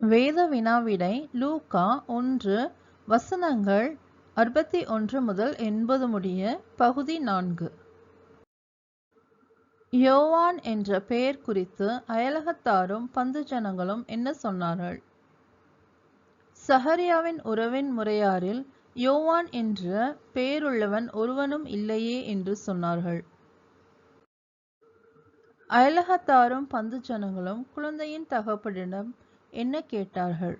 வேத வினாவிடை லூக்கா ஒன்று வசனங்கள் அறுபத்தி ஒன்று முதல் எண்பது முடிய பகுதி நான்கு. யோவான் என்ற பெயர் குறித்து அயலகத்தாரும் பந்து ஜனங்களும் என்ன சொன்னார்கள்? சஹரியாவின் உறவின் முறையாரில் யோவான் என்ற பெயருள்ளவன் ஒருவனும் இல்லையே என்று சொன்னார்கள். அயலகத்தாரும் பந்து ஜனங்களும் குழந்தையின் தகப்பனிடம் என்ன கேட்டார்கள்?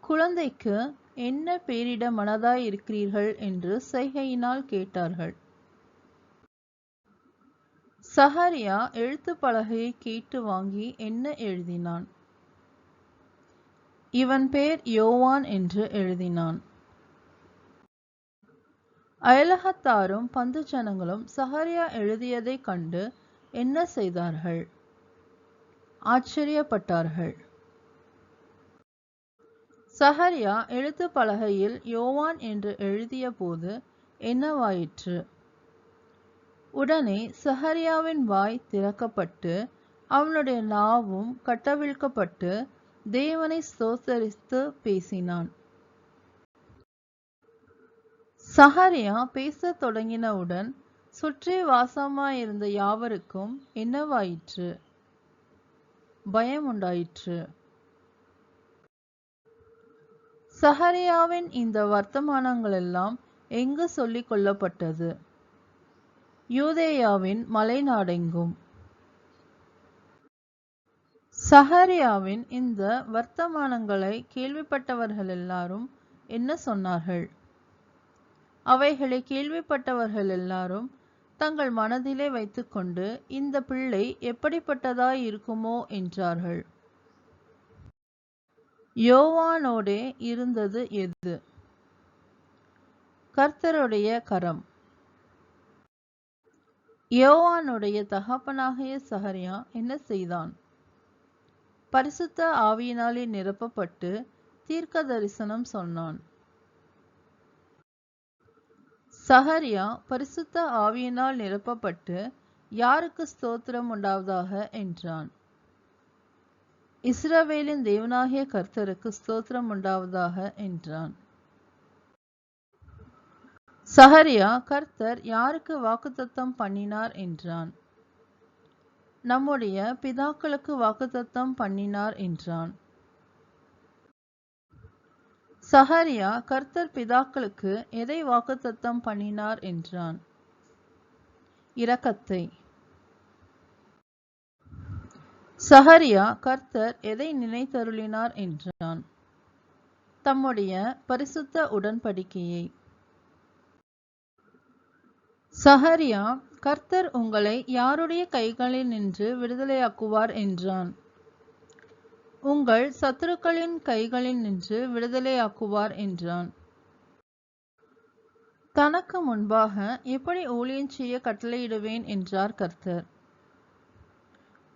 குழந்தைக்கு என்ன பேரிட மனதாய் இருக்கிறீர்கள் என்று செய்கையினால் கேட்டார்கள். சஹரியா எழுத்து பலகையை கேட்டு வாங்கி என்ன எழுதினான்? இவன் பேர் யோவான் என்று எழுதினான். அயலகத்தாரும் பந்து ஜனங்களும் சஹரியா எழுதியதைக் கண்டு என்ன செய்தார்கள்? ஆச்சரியப்பட்டார்கள். சஹரியா எழுத்து பலகையில் யோவான் என்று எழுதிய போது என்னவாயிற்று? உடனே சஹரியாவின் வாய் திறக்கப்பட்டு அவனுடைய நாவும் கட்டவிழ்க்கப்பட்டு தேவனை ஸ்தோத்தரித்து பேசினான். சஹரியா பேசத் தொடங்கினவுடன் சுற்றி வாசமாயிருந்த யாவருக்கும் என்னவாயிற்று? பயம் உண்டாயிற்று. சஹரியாவின் இந்த வர்த்தமானங்களெல்லாம் எங்கு சொல்லிக் கொள்ளப்பட்டது? யூதேயாவின் மலைநாடெங்கும். சஹரியாவின் இந்த வர்த்தமானங்களை கேள்விப்பட்டவர்கள் எல்லாரும் என்ன சொன்னார்கள்? அவைகளை கேள்விப்பட்டவர்கள் எல்லாரும் தங்கள் மனதிலே வைத்துக்கொண்டு இந்த பிள்ளை எப்படிப்பட்டதாய் இருக்குமோ என்றார்கள். யோவானோடே இருந்தது எது? கர்த்தருடைய கரம். யோவானுடைய தகப்பனாகிய சஹரியா என்ன செய்தான்? பரிசுத்த ஆவியினாலே நிரப்பப்பட்டு தீர்க்க தரிசனம் சொன்னான். சஹரியா பரிசுத்த ஆவியினால் நிரப்பப்பட்டு யாருக்கு ஸ்தோத்திரம் உண்டாவதாக என்றான். இஸ்ரவேலின் தேவனாகிய கர்த்தருக்கு ஸ்தோத்திரம் உண்டாவதாக என்றான். சஹரியா கர்த்தர் யாருக்கு வாக்குத்தத்தம் பண்ணினார் என்றான். நம்முடைய பிதாக்களுக்கு வாக்குத்தத்தம் பண்ணினார் என்றான். சஹரியா கர்த்தர் பிதாக்களுக்கு எதை வாக்குத்தத்தம் பண்ணினார் என்றான். இரக்கத்தை. சஹரியா கர்த்தர் எதை நினைத்தருளினார் என்றான். தம்முடைய பரிசுத்த உடன்படிக்கையை. சஹரியா கர்த்தர் உங்களை யாருடைய கைகளில் நின்று விடுதலையாக்குவார் என்றான். உங்கள் சத்துருக்களின் கைகளில் நின்று விடுதலையாக்குவார் என்றான். தனக்கு முன்பாக எப்படி ஊழியம் செய்ய கட்டளையிடுவேன் என்றார் கர்த்தர்.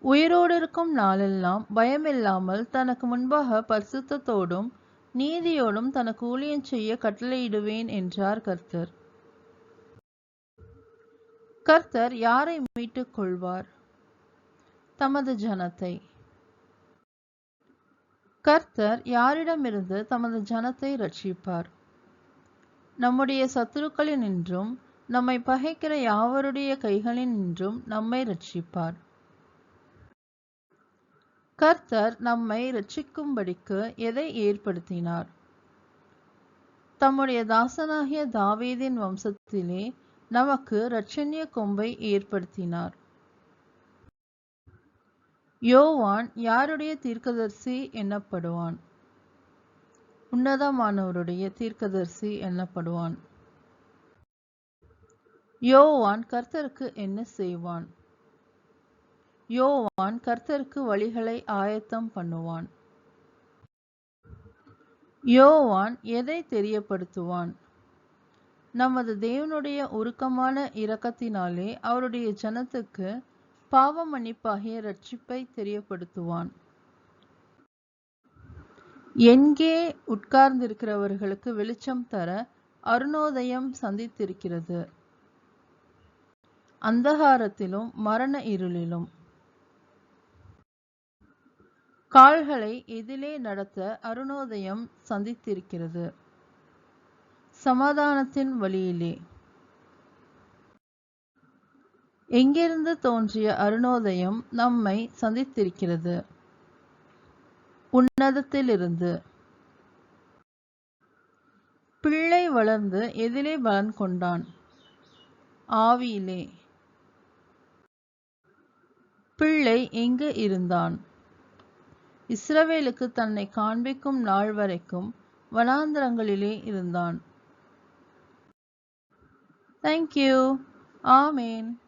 உயிரோடு இருக்கும் நாளெல்லாம் பயமில்லாமல் தனக்கு முன்பாக பரிசுத்தத்தோடும் நீதியோடும் தனக்கு ஊழியம் செய்ய கட்டளையிடுவேன் என்றார் கர்த்தர். கர்த்தர் யாரை மீட்டுக் கொள்வார்? தமது ஜனத்தை. கர்த்தர் யாரிடமிருந்து தமது ஜனத்தை ரட்சிப்பார் நம்முடைய சத்துருக்களினின்றும் நம்மை பகைக்கிற யாவருடைய கைகளினின்றும் நம்மை ரட்சிப்பார் கர்த்தர் நம்மை ரட்சிக்கும்படிக்கு எதை ஏற்படுத்தினார்? தம்முடைய தாசனாகிய தாவீதின் வம்சத்திலே நமக்கு இரட்சண்ய கொம்பை ஏற்படுத்தினார். யோவான் யாருடைய தீர்க்கதரிசி எண்ணப்படுவான் உன்னதமானவருடைய தீர்க்கதரிசி எண்ணப்படுவான் யோவான் கர்த்தருக்கு என்ன செய்வான்? யோவான் கர்த்தருக்கு வழிகளை ஆயத்தம் பண்ணுவான். யோவான் எதை தெரியப்படுத்துவான்? நமது தேவனுடைய உருக்கமான இரக்கத்தினாலே அவருடைய ஜனத்துக்கு பாவ மன்னிப்பாகிய ரட்சிப்பை தெரியப்படுத்துவான். எங்கே உட்கார்ந்திருக்கிறவர்களுக்கு வெளிச்சம் தர அருணோதயம் சந்தித்திருக்கிறது. அந்தகாரத்திலும் மரண இருளிலும். கால்களை எதிலே நடத்த அருணோதயம் சந்தித்திருக்கிறது. சமாதானத்தின் வழியிலே. எங்கிருந்து தோன்றிய அருணோதயம் நம்மை சந்தித்திருக்கிறது? உன்னதத்திலிருந்து. பிள்ளை வளர்ந்து எதிலே பலன் கொண்டான். ஆவியிலே. பிள்ளை எங்கு இருந்தான்? இஸ்ரவேலுக்கு தன்னை காண்பிக்கும் நாள் வரைக்கும் வனாந்திரங்களிலே இருந்தான். Thank you amen.